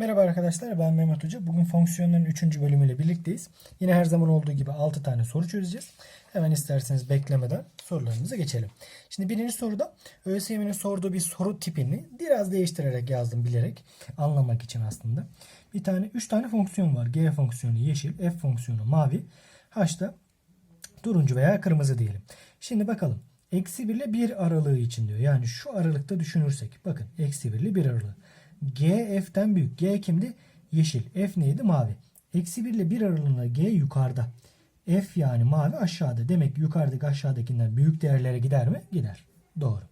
Merhaba arkadaşlar ben Mehmet Hoca. Bugün fonksiyonların 3. bölümüyle birlikteyiz. Yine her zaman olduğu gibi 6 tane soru çözeceğiz. Hemen isterseniz beklemeden sorularımıza geçelim. Şimdi birinci soruda ÖSYM'nin sorduğu bir soru tipini biraz değiştirerek yazdım bilerek anlamak için aslında. Bir tane 3 tane fonksiyon var. G fonksiyonu yeşil, F fonksiyonu mavi, H'da turuncu veya kırmızı diyelim. Şimdi bakalım. Eksi 1 ile 1 aralığı için diyor. Yani şu aralıkta düşünürsek. Bakın eksi 1 ile 1 aralığı. G F'ten büyük. G kimdi? Yeşil. F neydi? Mavi. Eksi 1 ile 1 aralığında G yukarıda. F yani mavi aşağıda. Demek ki yukarıdaki aşağıdakinden büyük değerlere gider mi? Gider. Doğru.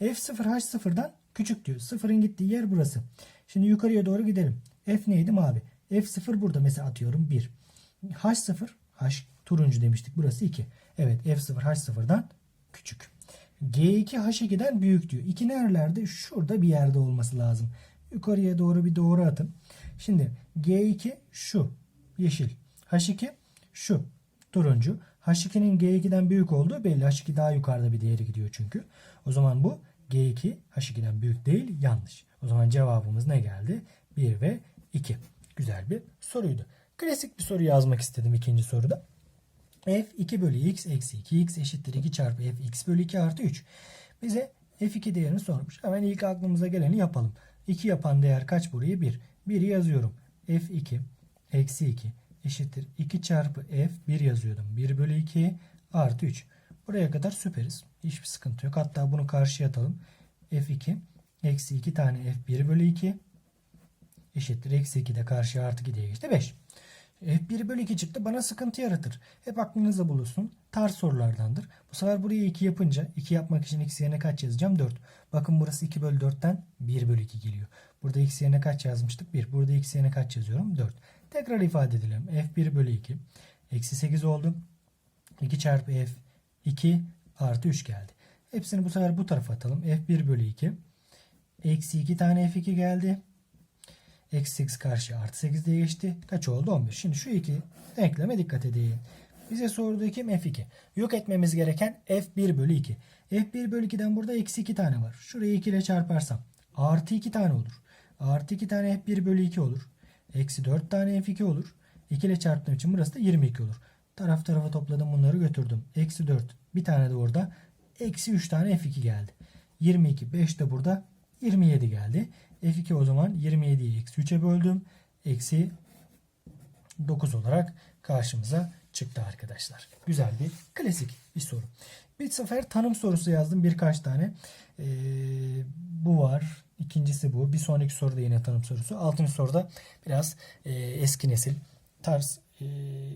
F0 H0'dan küçük diyor. Sıfırın gittiği yer burası. Şimdi yukarıya doğru gidelim. F neydi? Mavi. F0 burada mesela atıyorum 1. H0 H turuncu demiştik. Burası 2. Evet F0 H0'dan küçük. G2 H2'den büyük diyor. 2 nerelerde? Şurada bir yerde olması lazım. Yukarıya doğru bir doğru atın. Şimdi G2 şu yeşil. H2 şu turuncu. H2'nin G2'den büyük olduğu belli. H2 daha yukarıda bir değeri gidiyor çünkü. O zaman bu G2 H2'den büyük değil yanlış. O zaman cevabımız ne geldi? 1 ve 2. Güzel bir soruydu. Klasik bir soru yazmak istedim ikinci soruda. f 2 bölü x eksi 2x eşittir 2 çarpı f x bölü 2 artı 3. Bize f2 değerini sormuş. Hemen ilk aklımıza geleni yapalım. 2 yapan değer kaç buraya? 1. 1'i yazıyorum. f2 eksi 2 eşittir 2 çarpı f 1 yazıyordum. 1 bölü 2 artı 3. Buraya kadar süperiz. Hiçbir sıkıntı yok. Hatta bunu karşıya atalım. f2 eksi 2 tane f1 bölü 2 eşittir. Eksi 2 de karşıya artı 2 diye geçti. 5. F1 bölü 2 çıktı bana sıkıntı yaratır. Hep aklınızda bulunsun. Tarz sorulardandır. Bu sefer buraya 2 yapınca 2 yapmak için x yerine kaç yazacağım? 4. Bakın burası 2 bölü 4'ten 1 bölü 2 geliyor. Burada x yerine kaç yazmıştık? 1. Burada x yerine kaç yazıyorum? 4. Tekrar ifade edelim. F1 bölü 2. Eksi 8 oldu. 2 çarpı F 2 artı 3 geldi. Hepsini bu sefer bu tarafa atalım. F1 bölü 2. Eksi 2 tane F2 geldi. Eksi 8 karşı artı 8 diye geçti. Kaç oldu? 11. Şimdi şu iki denkleme dikkat edin. Bize sorduğu kim? F2. Yok etmemiz gereken F1 bölü 2. F1 bölü 2'den burada eksi 2 tane var. Şurayı 2 ile çarparsam artı 2 tane olur. Artı 2 tane F1 bölü 2 olur. Eksi 4 tane F2 olur. 2 ile çarptığım için burası da 22 olur. Taraf tarafa topladım bunları götürdüm. Eksi 4 bir tane de orada. Eksi 3 tane F2 geldi. 22 5 de burada 27 geldi. F2 o zaman 27'yi eksi 3'e böldüm. Eksi 9 olarak karşımıza çıktı arkadaşlar. Güzel bir klasik bir soru. Bir sefer tanım sorusu yazdım birkaç tane. Ee, bu var. İkincisi bu. Bir sonraki soruda yine tanım sorusu. Altıncı soruda biraz e, eski nesil tarz e,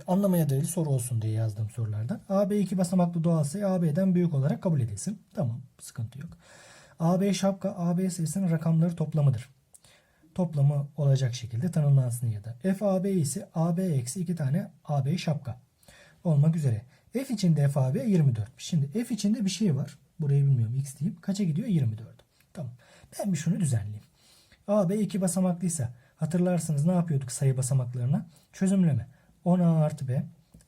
anlamaya dayalı soru olsun diye yazdığım sorulardan. AB iki basamaklı doğal sayı AB'den büyük olarak kabul edilsin. Tamam sıkıntı yok. AB şapka AB sayısının rakamları toplamıdır. Toplamı olacak şekilde tanımlansın ya da. FAB ise AB eksi 2 tane AB şapka olmak üzere. F içinde FAB 24. Şimdi F içinde bir şey var. Burayı bilmiyorum x diyeyim. Kaça gidiyor? 24. Tamam. Ben bir şunu düzenleyeyim. AB iki basamaklıysa hatırlarsınız ne yapıyorduk sayı basamaklarına? Çözümleme. 10A artı B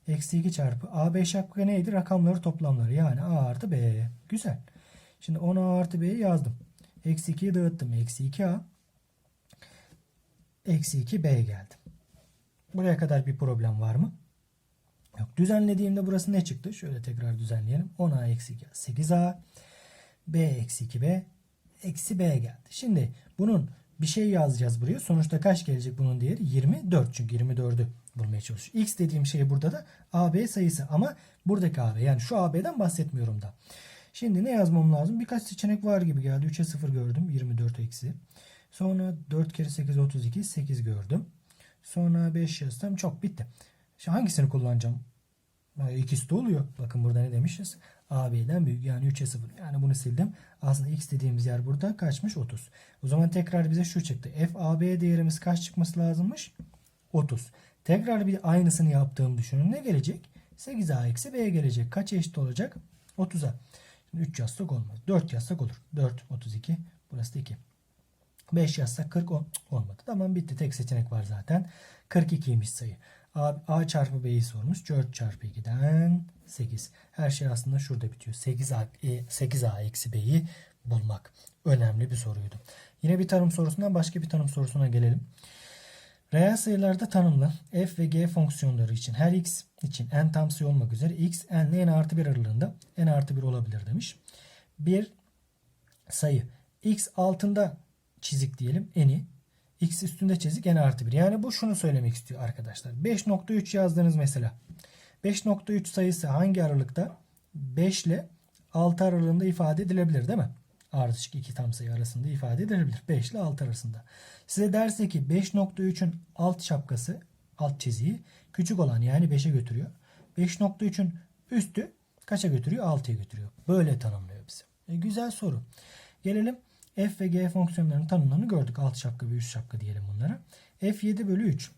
eksi 2 çarpı AB şapka neydi? Rakamları toplamları yani A artı B. Güzel. Şimdi 10A artı B'yi yazdım. Eksi 2'yi dağıttım. Eksi 2A. Eksi 2B geldi. Buraya kadar bir problem var mı? Yok. Düzenlediğimde burası ne çıktı? Şöyle tekrar düzenleyelim. 10A eksi 2 8A. B eksi 2B. Eksi B geldi. Şimdi bunun bir şey yazacağız buraya. Sonuçta kaç gelecek bunun değeri? 24. Çünkü 24'ü bulmaya çalışıyor. X dediğim şey burada da AB sayısı. Ama buradaki AB. Yani şu AB'den bahsetmiyorum da. Şimdi ne yazmam lazım? Birkaç seçenek var gibi geldi. 3'e 0 gördüm. 24 eksi. Sonra 4 kere 8 32. 8 gördüm. Sonra 5 yazsam çok bitti. Şimdi hangisini kullanacağım? İkisi de oluyor. Bakın burada ne demişiz? AB'den büyük yani 3'e 0. Yani bunu sildim. Aslında x dediğimiz yer burada kaçmış? 30. O zaman tekrar bize şu çıktı. F AB değerimiz kaç çıkması lazımmış? 30. Tekrar bir aynısını yaptığımı düşünün. Ne gelecek? 8A eksi B gelecek. Kaç eşit olacak? 30'a. 3 yazsak olmaz. 4 yazsak olur. 4, 32. Burası da 2. 5 yazsak 40 ol- olmadı. Tamam bitti. Tek seçenek var zaten. 42'ymiş sayı. A, A çarpı B'yi sormuş. 4 çarpı 2'den 8. Her şey aslında şurada bitiyor. 8A, e, 8A eksi B'yi bulmak. Önemli bir soruydu. Yine bir tanım sorusundan başka bir tanım sorusuna gelelim. Reel sayılarda tanımlı f ve g fonksiyonları için her x için n tam sayı olmak üzere x n ile n artı 1 aralığında n artı 1 olabilir demiş. Bir sayı x altında çizik diyelim n'i x üstünde çizik n artı 1. Yani bu şunu söylemek istiyor arkadaşlar. 5.3 yazdınız mesela. 5.3 sayısı hangi aralıkta? 5 ile 6 aralığında ifade edilebilir değil mi? Ardışık iki tam sayı arasında ifade edilebilir. 5 ile 6 arasında. Size derse ki 5.3'ün alt şapkası, alt çiziği küçük olan yani 5'e götürüyor. 5.3'ün üstü kaça götürüyor? 6'ya götürüyor. Böyle tanımlıyor bize. E, güzel soru. Gelelim f ve g fonksiyonlarının tanımlarını gördük. Alt şapka ve üst şapka diyelim bunlara. f 7 bölü 3.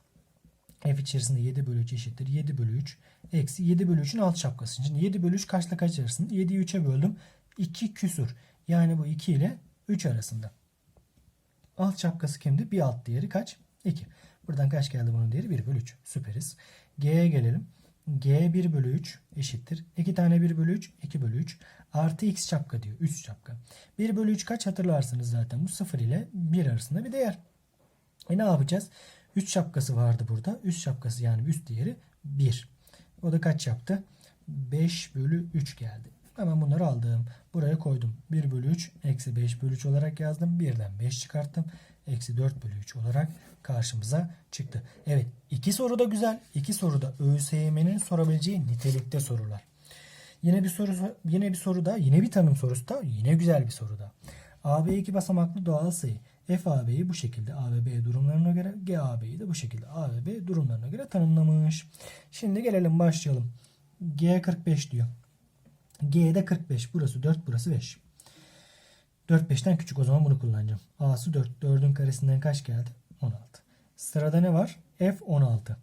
f içerisinde 7 bölü 3 eşittir. 7 bölü 3 eksi 7 bölü 3'ün alt şapkası. Şimdi 7 bölü 3 kaçla kaç arasında? 7'yi 3'e böldüm. 2 küsur. Yani bu 2 ile 3 arasında. Alt şapkası kimdi? Bir alt değeri kaç? 2. Buradan kaç geldi bunun değeri? 1 bölü 3. Süperiz. G'ye gelelim. G 1 bölü 3 eşittir. 2 tane 1 bölü 3 2 bölü 3 artı x şapka diyor. Üst şapka. 1 bölü 3 kaç hatırlarsınız zaten. Bu 0 ile 1 arasında bir değer. E ne yapacağız? Üst şapkası vardı burada. Üst şapkası yani üst değeri 1. O da kaç yaptı? 5 bölü 3 geldi. Hemen bunları aldım. Buraya koydum. 1 bölü 3 eksi 5 bölü 3 olarak yazdım. 1'den 5 çıkarttım. Eksi 4 bölü 3 olarak karşımıza çıktı. Evet iki soru da güzel. İki soru da ÖSYM'nin sorabileceği nitelikte sorular. Yine bir soru yine bir soru da yine bir tanım sorusu da yine güzel bir soru da. AB iki basamaklı doğal sayı f AB'yi bu şekilde A ve B durumlarına göre G AB'yi de bu şekilde A ve B durumlarına göre tanımlamış. Şimdi gelelim başlayalım. G 45 diyor. G'de 45. Burası 4, burası 5. 4 5'ten küçük o zaman bunu kullanacağım. A'sı 4. 4'ün karesinden kaç geldi? 16. Sırada ne var? F 16.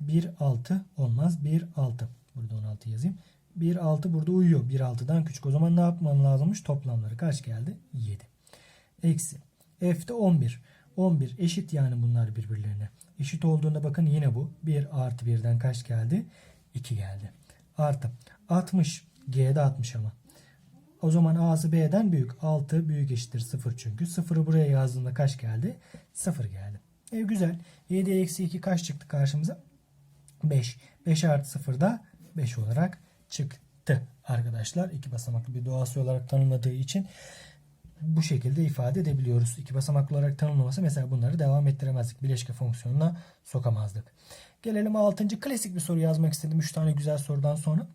1 6 olmaz. 1 6. Burada 16 yazayım. 1 6 burada uyuyor. 1 6'dan küçük. O zaman ne yapmam lazımmış? Toplamları kaç geldi? 7. Eksi. F'de 11. 11 eşit yani bunlar birbirlerine. Eşit olduğunda bakın yine bu. 1 artı 1'den kaç geldi? 2 geldi. Artı. 60. G'de 60 ama. O zaman A'sı B'den büyük. 6 büyük eşittir 0 çünkü. 0'ı buraya yazdığımda kaç geldi? 0 geldi. E güzel. 7 eksi 2 kaç çıktı karşımıza? 5. 5 artı 0 da 5 olarak çıktı arkadaşlar. İki basamaklı bir doğası olarak tanımladığı için bu şekilde ifade edebiliyoruz. İki basamaklı olarak tanımlaması mesela bunları devam ettiremezdik. Bileşke fonksiyonuna sokamazdık. Gelelim 6. klasik bir soru yazmak istedim. 3 tane güzel sorudan sonra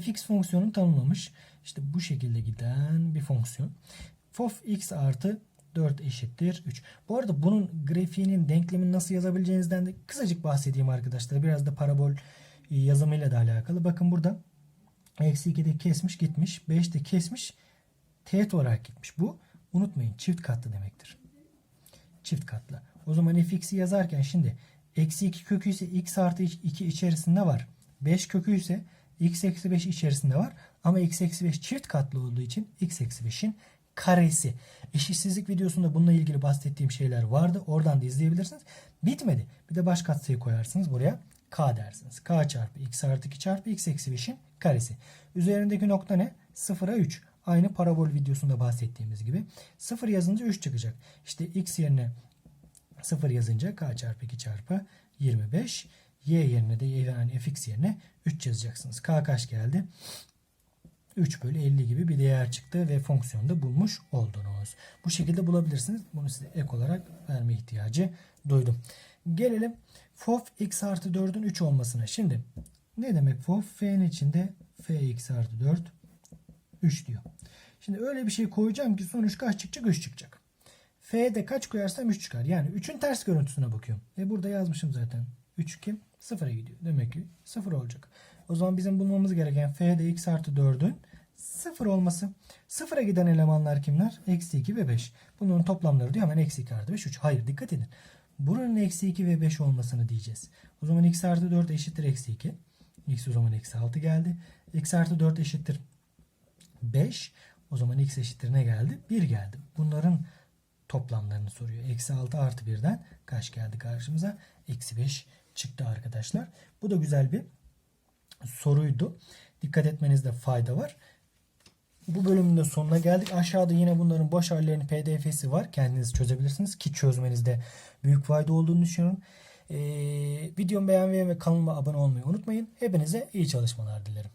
fx fonksiyonunu tanımlamış. İşte bu şekilde giden bir fonksiyon. fof x artı 4 eşittir 3. Bu arada bunun grafiğinin denklemini nasıl yazabileceğinizden de kısacık bahsedeyim arkadaşlar. Biraz da parabol yazımıyla da alakalı. Bakın burada eksi 2'de kesmiş gitmiş. 5'te kesmiş teğet olarak gitmiş. Bu unutmayın çift katlı demektir. Çift katlı. O zaman fx'i yazarken şimdi eksi 2 kökü ise x artı 2 içerisinde var. 5 kökü ise x eksi 5 içerisinde var. Ama x eksi 5 çift katlı olduğu için x eksi 5'in karesi. Eşitsizlik videosunda bununla ilgili bahsettiğim şeyler vardı. Oradan da izleyebilirsiniz. Bitmedi. Bir de baş katsayı koyarsınız buraya. K dersiniz. K çarpı x artı 2 çarpı x eksi 5'in karesi. Üzerindeki nokta ne? 0'a 3. Aynı parabol videosunda bahsettiğimiz gibi. 0 yazınca 3 çıkacak. İşte x yerine 0 yazınca k çarpı 2 çarpı 25. Y yerine de yani fx yerine 3 yazacaksınız. K kaç geldi? 3 bölü 50 gibi bir değer çıktı ve fonksiyonda bulmuş oldunuz. Bu şekilde bulabilirsiniz. Bunu size ek olarak verme ihtiyacı duydum. Gelelim fof x artı 4'ün 3 olmasına. Şimdi ne demek fof? F'nin içinde fx artı 4 3 diyor. Şimdi öyle bir şey koyacağım ki sonuç kaç çıkacak? 3 çıkacak. F'de kaç koyarsam 3 çıkar. Yani 3'ün ters görüntüsüne bakıyorum. E burada yazmışım zaten. 3 kim? 0'a gidiyor. Demek ki 0 olacak. O zaman bizim bulmamız gereken F'de x artı 4'ün 0 olması. 0'a giden elemanlar kimler? Eksi 2 ve 5. Bunların toplamları diyor hemen eksi 2 artı 5 3. Hayır dikkat edin. Buranın eksi 2 ve 5 olmasını diyeceğiz. O zaman x artı 4 eşittir eksi 2. x o zaman eksi 6 geldi. x artı 4 eşittir 5. O zaman x eşittir ne geldi? 1 geldi. Bunların toplamlarını soruyor. Eksi 6 artı 1'den kaç geldi karşımıza? Eksi 5 çıktı arkadaşlar. Bu da güzel bir soruydu. Dikkat etmenizde fayda var. Bu bölümün de sonuna geldik. Aşağıda yine bunların boş hallerinin pdf'si var. Kendiniz çözebilirsiniz ki çözmenizde büyük fayda olduğunu düşünüyorum. Ee, videomu beğenmeyi ve kanalıma abone olmayı unutmayın. Hepinize iyi çalışmalar dilerim.